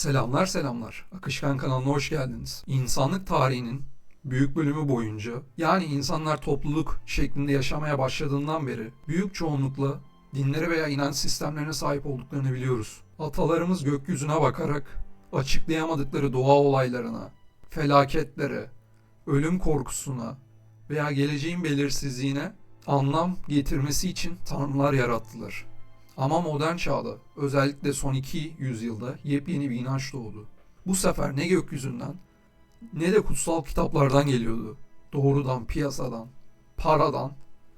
Selamlar selamlar. Akışkan kanalına hoş geldiniz. İnsanlık tarihinin büyük bölümü boyunca yani insanlar topluluk şeklinde yaşamaya başladığından beri büyük çoğunlukla dinlere veya inanç sistemlerine sahip olduklarını biliyoruz. Atalarımız gökyüzüne bakarak açıklayamadıkları doğa olaylarına, felaketlere, ölüm korkusuna veya geleceğin belirsizliğine anlam getirmesi için tanrılar yarattılar. Ama modern çağda, özellikle son iki yüzyılda yepyeni bir inanç doğdu. Bu sefer ne gökyüzünden ne de kutsal kitaplardan geliyordu. Doğrudan piyasadan, paradan,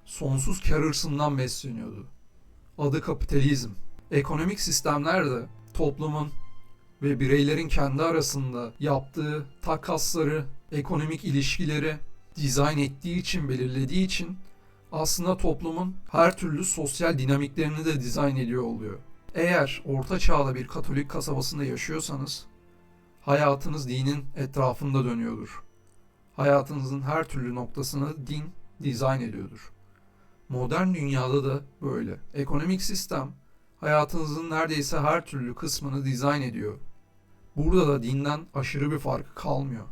sonsuz kar hırsından besleniyordu. Adı kapitalizm. Ekonomik sistemler de toplumun ve bireylerin kendi arasında yaptığı takasları, ekonomik ilişkileri dizayn ettiği için, belirlediği için aslında toplumun her türlü sosyal dinamiklerini de dizayn ediyor oluyor. Eğer orta çağda bir katolik kasabasında yaşıyorsanız hayatınız dinin etrafında dönüyordur. Hayatınızın her türlü noktasını din dizayn ediyordur. Modern dünyada da böyle. Ekonomik sistem hayatınızın neredeyse her türlü kısmını dizayn ediyor. Burada da dinden aşırı bir farkı kalmıyor.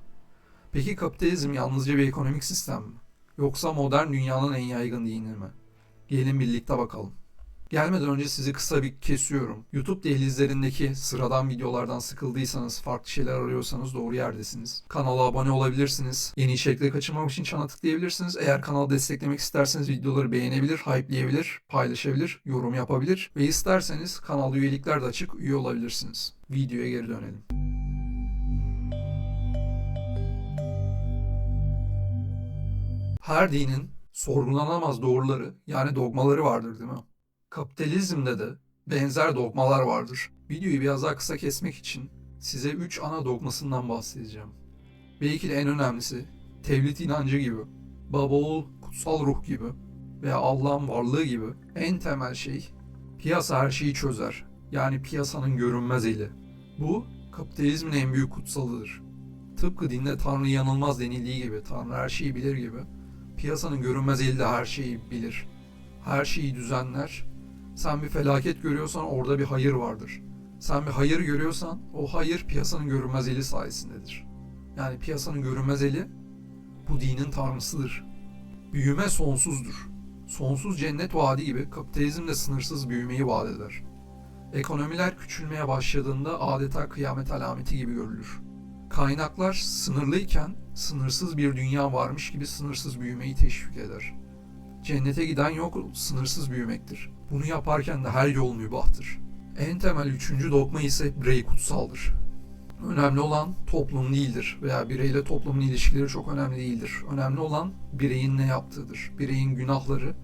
Peki kapitalizm yalnızca bir ekonomik sistem mi? Yoksa modern dünyanın en yaygın dini mi? Gelin birlikte bakalım. Gelmeden önce sizi kısa bir kesiyorum. YouTube dehlizlerindeki sıradan videolardan sıkıldıysanız, farklı şeyler arıyorsanız doğru yerdesiniz. Kanala abone olabilirsiniz. Yeni içerikleri kaçırmamak için çana tıklayabilirsiniz. Eğer kanalı desteklemek isterseniz videoları beğenebilir, hype'leyebilir, paylaşabilir, yorum yapabilir ve isterseniz kanalda üyelikler de açık, üye olabilirsiniz. Videoya geri dönelim. Her dinin sorgulanamaz doğruları yani dogmaları vardır değil mi? Kapitalizmde de benzer dogmalar vardır. Videoyu biraz daha kısa kesmek için size 3 ana dogmasından bahsedeceğim. Belki de en önemlisi tevhid inancı gibi, baba oğul kutsal ruh gibi veya Allah'ın varlığı gibi en temel şey piyasa her şeyi çözer. Yani piyasanın görünmez eli. Bu kapitalizmin en büyük kutsalıdır. Tıpkı dinde Tanrı yanılmaz denildiği gibi, Tanrı her şeyi bilir gibi, piyasanın görünmez eli de her şeyi bilir. Her şeyi düzenler. Sen bir felaket görüyorsan orada bir hayır vardır. Sen bir hayır görüyorsan o hayır piyasanın görünmez eli sayesindedir. Yani piyasanın görünmez eli bu dinin tanrısıdır. Büyüme sonsuzdur. Sonsuz cennet vaadi gibi kapitalizm de sınırsız büyümeyi vaat eder. Ekonomiler küçülmeye başladığında adeta kıyamet alameti gibi görülür. Kaynaklar sınırlıyken sınırsız bir dünya varmış gibi sınırsız büyümeyi teşvik eder. Cennete giden yol sınırsız büyümektir. Bunu yaparken de her yol mübahtır. En temel üçüncü dogma ise birey kutsaldır. Önemli olan toplum değildir veya bireyle toplumun ilişkileri çok önemli değildir. Önemli olan bireyin ne yaptığıdır. Bireyin günahları,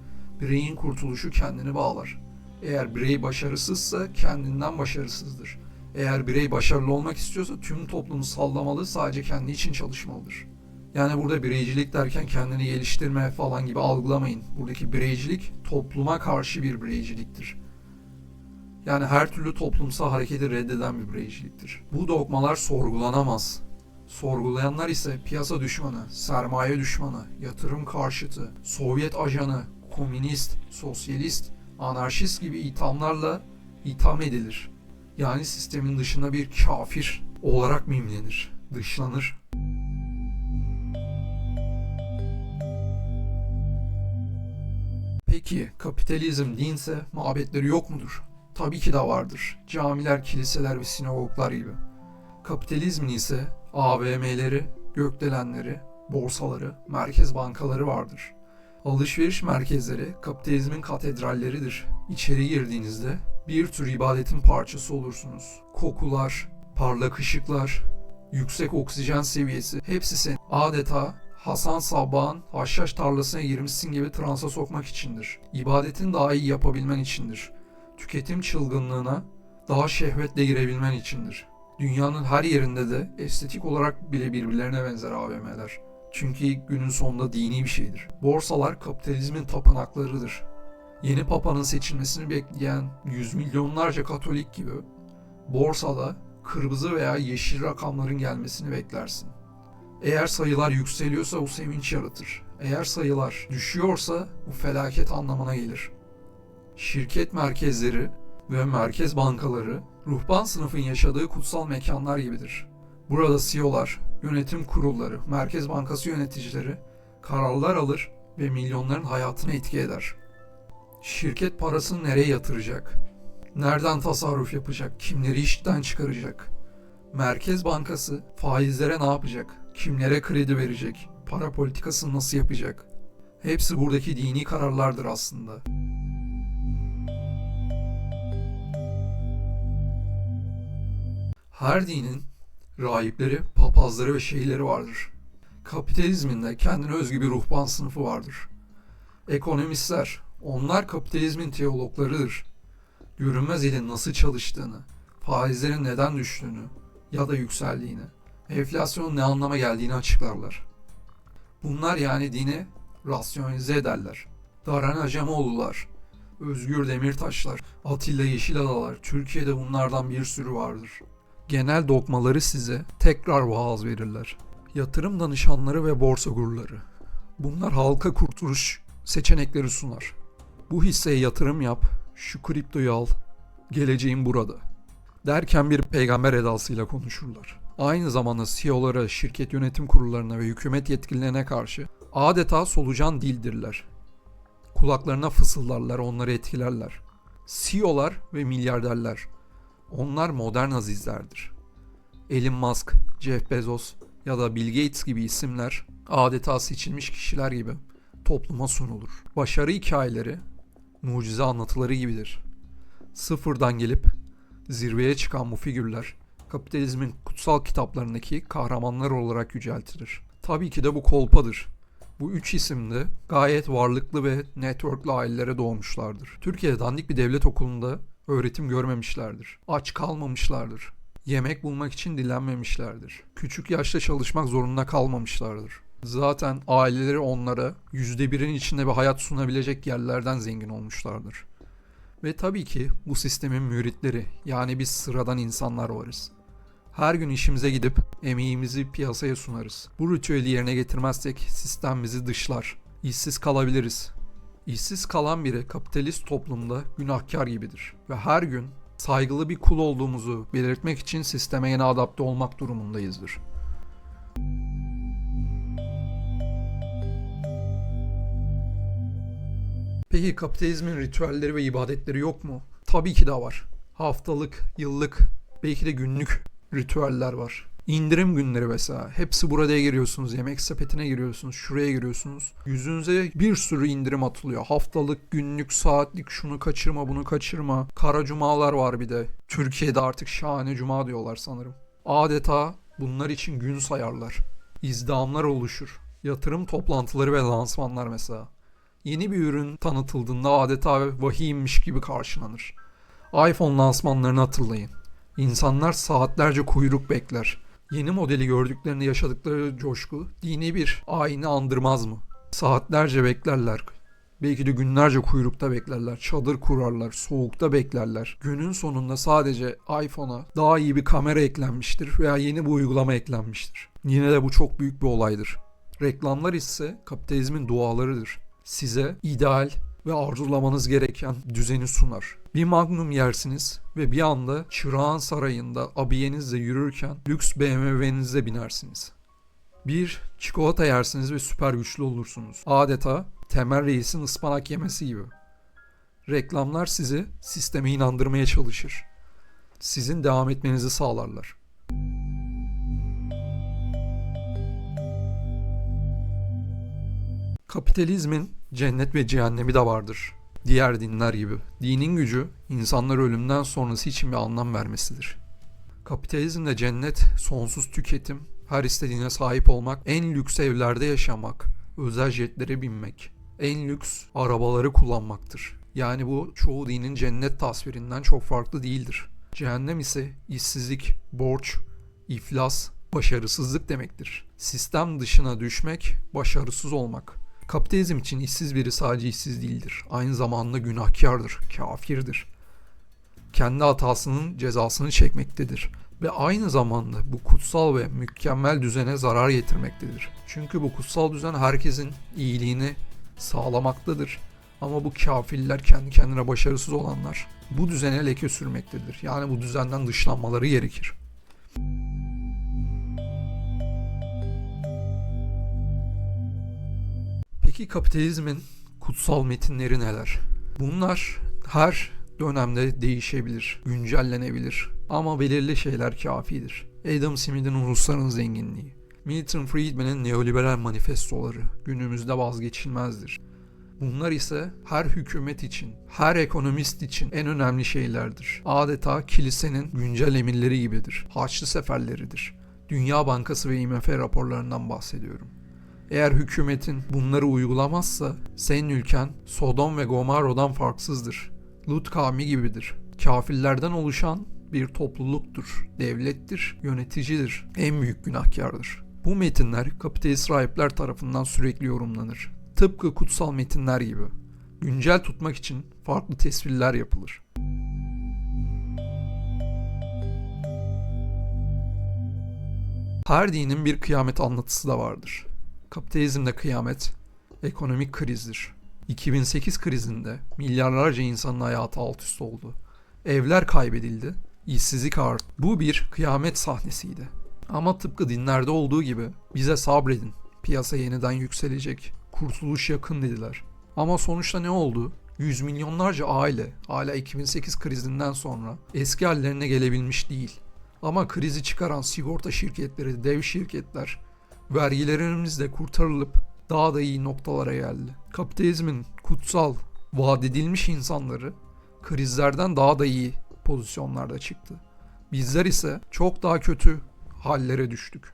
bireyin kurtuluşu kendini bağlar. Eğer birey başarısızsa kendinden başarısızdır. Eğer birey başarılı olmak istiyorsa tüm toplumu sallamalı, sadece kendi için çalışmalıdır. Yani burada bireycilik derken kendini geliştirme falan gibi algılamayın. Buradaki bireycilik topluma karşı bir bireyciliktir. Yani her türlü toplumsal hareketi reddeden bir bireyciliktir. Bu dogmalar sorgulanamaz. Sorgulayanlar ise piyasa düşmanı, sermaye düşmanı, yatırım karşıtı, Sovyet ajanı, komünist, sosyalist, anarşist gibi ithamlarla itham edilir. Yani sistemin dışında bir kafir olarak mimlenir, dışlanır. Peki kapitalizm dinse mabetleri yok mudur? Tabii ki de vardır. Camiler, kiliseler ve sinagoglar gibi. Kapitalizmin ise AVM'leri, gökdelenleri, borsaları, merkez bankaları vardır. Alışveriş merkezleri kapitalizmin katedralleridir. İçeri girdiğinizde bir tür ibadetin parçası olursunuz. Kokular, parlak ışıklar, yüksek oksijen seviyesi hepsi seni adeta Hasan Sabbah'ın haşhaş tarlasına girmişsin gibi transa sokmak içindir. İbadetin daha iyi yapabilmen içindir. Tüketim çılgınlığına daha şehvetle girebilmen içindir. Dünyanın her yerinde de estetik olarak bile birbirlerine benzer AVM'ler. Çünkü günün sonunda dini bir şeydir. Borsalar kapitalizmin tapınaklarıdır. Yeni papanın seçilmesini bekleyen yüz milyonlarca katolik gibi borsada kırmızı veya yeşil rakamların gelmesini beklersin. Eğer sayılar yükseliyorsa bu sevinç yaratır. Eğer sayılar düşüyorsa bu felaket anlamına gelir. Şirket merkezleri ve merkez bankaları ruhban sınıfın yaşadığı kutsal mekanlar gibidir. Burada CEO'lar, yönetim kurulları, Merkez Bankası yöneticileri kararlar alır ve milyonların hayatını etki eder. Şirket parasını nereye yatıracak? Nereden tasarruf yapacak? Kimleri işten çıkaracak? Merkez Bankası faizlere ne yapacak? Kimlere kredi verecek? Para politikasını nasıl yapacak? Hepsi buradaki dini kararlardır aslında. Her dinin rahipleri, papazları ve şeyleri vardır. Kapitalizmin de kendine özgü bir ruhban sınıfı vardır. Ekonomistler, onlar kapitalizmin teologlarıdır. Görünmez elin nasıl çalıştığını, faizlerin neden düştüğünü ya da yükseldiğini, enflasyonun ne anlama geldiğini açıklarlar. Bunlar yani dini rasyonize ederler. Daran Acemoğlular, Özgür Demirtaşlar, Atilla Yeşiladalar, Türkiye'de bunlardan bir sürü vardır. Genel dogmaları size tekrar vaaz verirler. Yatırım danışanları ve borsa gururları. Bunlar halka kurtuluş seçenekleri sunar. Bu hisseye yatırım yap, şu kriptoyu al, geleceğin burada. Derken bir peygamber edasıyla konuşurlar. Aynı zamanda CEO'lara, şirket yönetim kurullarına ve hükümet yetkililerine karşı adeta solucan dildirler. Kulaklarına fısıldarlar, onları etkilerler. CEO'lar ve milyarderler. Onlar modern azizlerdir. Elon Musk, Jeff Bezos ya da Bill Gates gibi isimler adeta seçilmiş kişiler gibi topluma sunulur. Başarı hikayeleri mucize anlatıları gibidir. Sıfırdan gelip zirveye çıkan bu figürler kapitalizmin kutsal kitaplarındaki kahramanlar olarak yüceltilir. Tabii ki de bu kolpadır. Bu üç isim de gayet varlıklı ve networklı ailelere doğmuşlardır. Türkiye'de dandik bir devlet okulunda öğretim görmemişlerdir. Aç kalmamışlardır. Yemek bulmak için dilenmemişlerdir. Küçük yaşta çalışmak zorunda kalmamışlardır. Zaten aileleri onlara yüzde birin içinde bir hayat sunabilecek yerlerden zengin olmuşlardır. Ve tabii ki bu sistemin müritleri yani biz sıradan insanlar varız. Her gün işimize gidip emeğimizi piyasaya sunarız. Bu ritüeli yerine getirmezsek sistem bizi dışlar. İşsiz kalabiliriz. İşsiz kalan biri kapitalist toplumda günahkar gibidir. Ve her gün saygılı bir kul olduğumuzu belirtmek için sisteme yeni adapte olmak durumundayızdır. Peki kapitalizmin ritüelleri ve ibadetleri yok mu? Tabii ki de var. Haftalık, yıllık, belki de günlük ritüeller var. İndirim günleri mesela. Hepsi burada giriyorsunuz. Yemek sepetine giriyorsunuz. Şuraya giriyorsunuz. Yüzünüze bir sürü indirim atılıyor. Haftalık, günlük, saatlik şunu kaçırma bunu kaçırma. Kara cumalar var bir de. Türkiye'de artık şahane cuma diyorlar sanırım. Adeta bunlar için gün sayarlar. İzdamlar oluşur. Yatırım toplantıları ve lansmanlar mesela. Yeni bir ürün tanıtıldığında adeta vahiymiş gibi karşılanır. iPhone lansmanlarını hatırlayın. İnsanlar saatlerce kuyruk bekler. Yeni modeli gördüklerinde yaşadıkları coşku dini bir ayini andırmaz mı? Saatlerce beklerler. Belki de günlerce kuyrukta beklerler. Çadır kurarlar. Soğukta beklerler. Günün sonunda sadece iPhone'a daha iyi bir kamera eklenmiştir veya yeni bir uygulama eklenmiştir. Yine de bu çok büyük bir olaydır. Reklamlar ise kapitalizmin dualarıdır. Size ideal ve arzulamanız gereken düzeni sunar. Bir magnum yersiniz ve bir anda Çırağan Sarayı'nda abiyenizle yürürken lüks BMW'nize binersiniz. Bir çikolata yersiniz ve süper güçlü olursunuz. Adeta Temel Reis'in ıspanak yemesi gibi. Reklamlar sizi sisteme inandırmaya çalışır. Sizin devam etmenizi sağlarlar. Kapitalizmin cennet ve cehennemi de vardır. Diğer dinler gibi. Dinin gücü insanlar ölümden sonrası için bir anlam vermesidir. Kapitalizmde cennet sonsuz tüketim, her istediğine sahip olmak, en lüks evlerde yaşamak, özel jetlere binmek, en lüks arabaları kullanmaktır. Yani bu çoğu dinin cennet tasvirinden çok farklı değildir. Cehennem ise işsizlik, borç, iflas, başarısızlık demektir. Sistem dışına düşmek, başarısız olmak. Kapitalizm için işsiz biri sadece işsiz değildir. Aynı zamanda günahkardır, kafirdir. Kendi hatasının cezasını çekmektedir. Ve aynı zamanda bu kutsal ve mükemmel düzene zarar getirmektedir. Çünkü bu kutsal düzen herkesin iyiliğini sağlamaktadır. Ama bu kafirler kendi kendine başarısız olanlar bu düzene leke sürmektedir. Yani bu düzenden dışlanmaları gerekir. Peki kapitalizmin kutsal metinleri neler? Bunlar her dönemde değişebilir, güncellenebilir ama belirli şeyler kafidir. Adam Smith'in ulusların zenginliği, Milton Friedman'ın neoliberal manifestoları günümüzde vazgeçilmezdir. Bunlar ise her hükümet için, her ekonomist için en önemli şeylerdir. Adeta kilisenin güncel emirleri gibidir. Haçlı seferleridir. Dünya Bankası ve IMF raporlarından bahsediyorum. Eğer hükümetin bunları uygulamazsa senin ülken Sodom ve Gomorra'dan farksızdır. Lut kavmi gibidir. Kafirlerden oluşan bir topluluktur, devlettir, yöneticidir, en büyük günahkardır. Bu metinler kapitalist rahipler tarafından sürekli yorumlanır. Tıpkı kutsal metinler gibi. Güncel tutmak için farklı tesvirler yapılır. Her dinin bir kıyamet anlatısı da vardır. Kapitalizmde kıyamet ekonomik krizdir. 2008 krizinde milyarlarca insanın hayatı alt üst oldu. Evler kaybedildi, işsizlik arttı. Bu bir kıyamet sahnesiydi. Ama tıpkı dinlerde olduğu gibi bize sabredin, piyasa yeniden yükselecek, kurtuluş yakın dediler. Ama sonuçta ne oldu? Yüz milyonlarca aile hala 2008 krizinden sonra eski hallerine gelebilmiş değil. Ama krizi çıkaran sigorta şirketleri, dev şirketler vergilerimizle kurtarılıp daha da iyi noktalara geldi. Kapitalizmin kutsal, vaat edilmiş insanları krizlerden daha da iyi pozisyonlarda çıktı. Bizler ise çok daha kötü hallere düştük.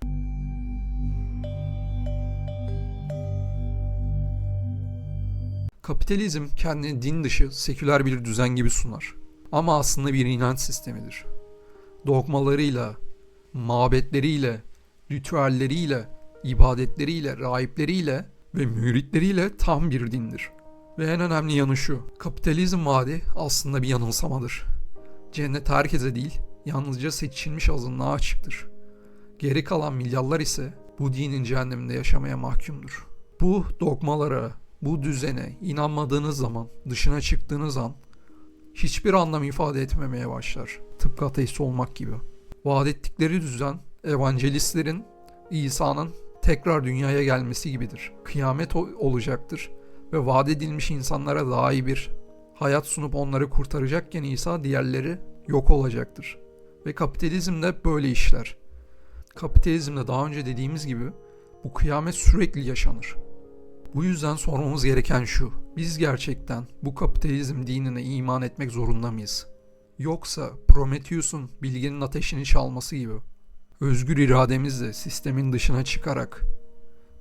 Kapitalizm kendini din dışı, seküler bir düzen gibi sunar. Ama aslında bir inanç sistemidir. Dogmalarıyla, mabetleriyle, ritüelleriyle, ibadetleriyle, rahipleriyle ve müritleriyle tam bir dindir. Ve en önemli yanı şu, kapitalizm vaadi aslında bir yanılsamadır. Cennet herkese değil, yalnızca seçilmiş azınlığa açıktır. Geri kalan milyarlar ise bu dinin cehenneminde yaşamaya mahkumdur. Bu dogmalara, bu düzene inanmadığınız zaman, dışına çıktığınız an hiçbir anlam ifade etmemeye başlar. Tıpkı ateist olmak gibi. Vaat ettikleri düzen evangelistlerin İsa'nın tekrar dünyaya gelmesi gibidir. Kıyamet olacaktır ve vaat edilmiş insanlara daha iyi bir hayat sunup onları kurtaracakken İsa diğerleri yok olacaktır. Ve kapitalizm de böyle işler. Kapitalizmde daha önce dediğimiz gibi bu kıyamet sürekli yaşanır. Bu yüzden sormamız gereken şu. Biz gerçekten bu kapitalizm dinine iman etmek zorunda mıyız? Yoksa Prometheus'un bilginin ateşini çalması gibi özgür irademizle sistemin dışına çıkarak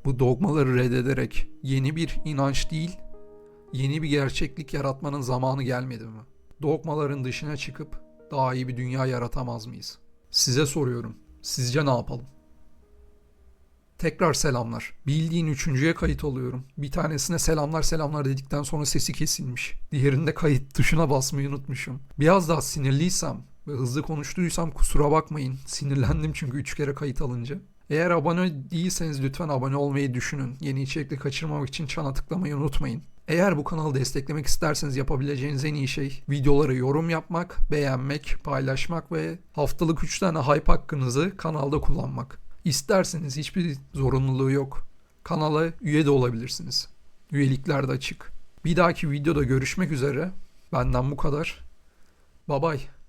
bu dogmaları reddederek yeni bir inanç değil, yeni bir gerçeklik yaratmanın zamanı gelmedi mi? Dogmaların dışına çıkıp daha iyi bir dünya yaratamaz mıyız? Size soruyorum. Sizce ne yapalım? Tekrar selamlar. Bildiğin üçüncüye kayıt oluyorum. Bir tanesine selamlar selamlar dedikten sonra sesi kesilmiş. Diğerinde kayıt tuşuna basmayı unutmuşum. Biraz daha sinirliysem ve hızlı konuştuysam kusura bakmayın. Sinirlendim çünkü üç kere kayıt alınca. Eğer abone değilseniz lütfen abone olmayı düşünün. Yeni içerikli kaçırmamak için çana tıklamayı unutmayın. Eğer bu kanalı desteklemek isterseniz yapabileceğiniz en iyi şey videolara yorum yapmak, beğenmek, paylaşmak ve haftalık 3 tane hype hakkınızı kanalda kullanmak. İsterseniz hiçbir zorunluluğu yok. Kanala üye de olabilirsiniz. Üyelikler de açık. Bir dahaki videoda görüşmek üzere. Benden bu kadar. Bye bye.